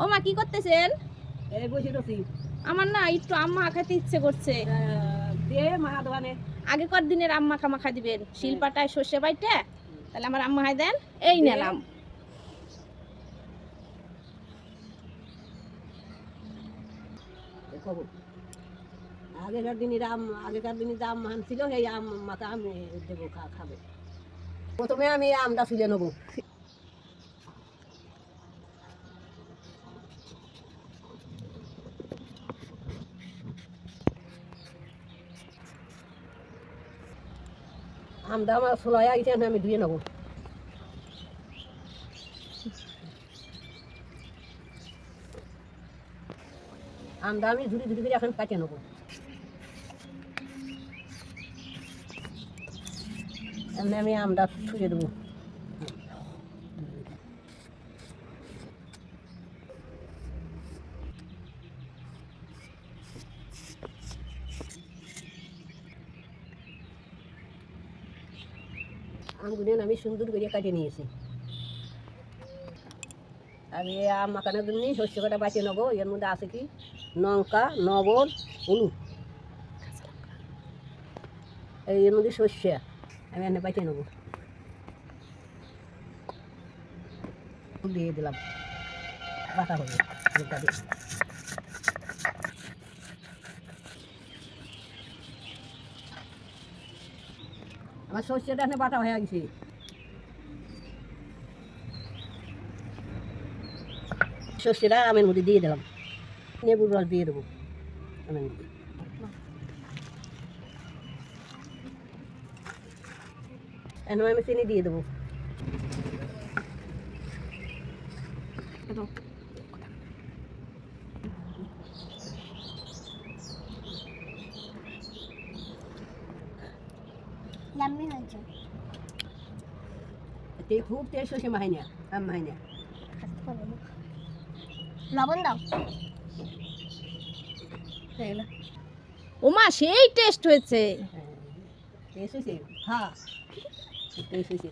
ও মা কি করতেছেন? বসে রসি আমার না একটু আম্মা খাইতে ইচ্ছে করছে। দে মা দোকানে। আগেকার দিনের আম্মা খামাখা দিবেন? শিলপাটায় সর্ষে বাইটা? তাহলে আমার আম্মা হাই দেন। এই নিলাম। আগেকার দিনের আম আগেকার দিনের আম মান ছিল সেই আম মাকে আমি দেবো খা খাবে। প্রথমে আমি আমটা তুলে নেব। আমটা আমার ছোলাই আইছে আমি ধুয়ে নেব। আমদা আমি ধুড়ি ধুড়ি করে এখন কাটিয়ে নেব। এমনি আমি আমদা ছুঁড়ে দেবো। আমগুলো আমি সুন্দর করে কাটিয়ে নিয়েছি। আমি এই আম মাখানোর জন্য শস্য কটা বাঁচিয়ে নেব, এর মধ্যে আছে কি? লঙ্কা, লবণ, হলুদ। এই এর মধ্যে সর্ষে, আমি এনে বাঁচিয়ে নেব। দিয়ে দিলাম। বাটা হবে আমার সর্ষেটা এখানে বাটা হয়ে গেছে। সর্ষেটা আমের মধ্যে দিয়ে দিলাম। লেবুর রস দিয়ে দেবো। আমের এখন আমি চিনি দিয়ে দেবো। তে खूप টেস্ট হয়েছে মাহিনা আম মাহিনা লবণ দাও ওমা সেই টেস্ট হয়েছে টেস্ট হয়েছে হ্যাঁ টেস্ট হয়েছে